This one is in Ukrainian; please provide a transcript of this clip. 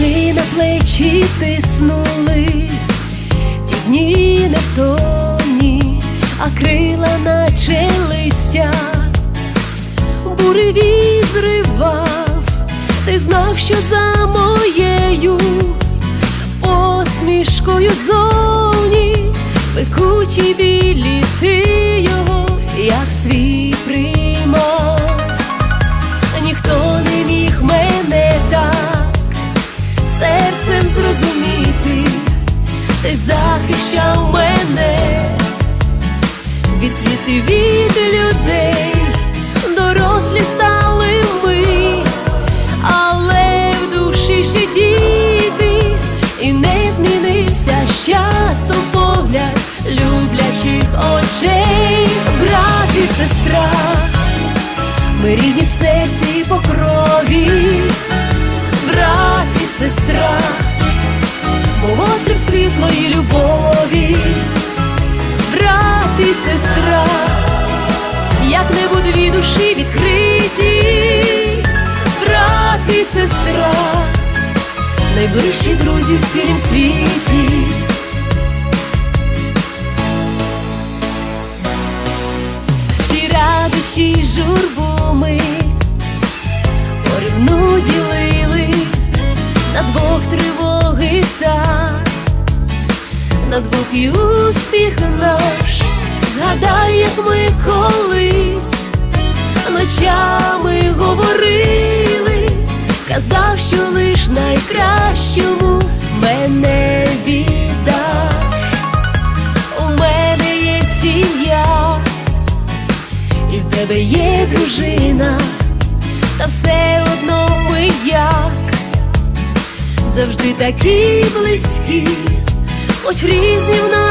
на плечі тиснули, ті дні невтомні, а крила наче листя, буревій зривав, ти знав, що за моєю посмішкою зовні пекучі білі ти сліз від людей, дорослі стали ми, але в душі ще діти, і не змінився з часом погляд люблячих очей, брат і сестра, ми рідні в серці по крові, сестра, найближчі друзі в цілім світі. Всі радощі й журбу ми порівну ділили на двох тривоги так, на двох і успіх наш, згадай, як ми колись ночами казав, що лиш найкращому мене віддав. У мене є сім'я, і в тебе є дружина, та все одно ми як завжди такі близькі, хоч різні в нас.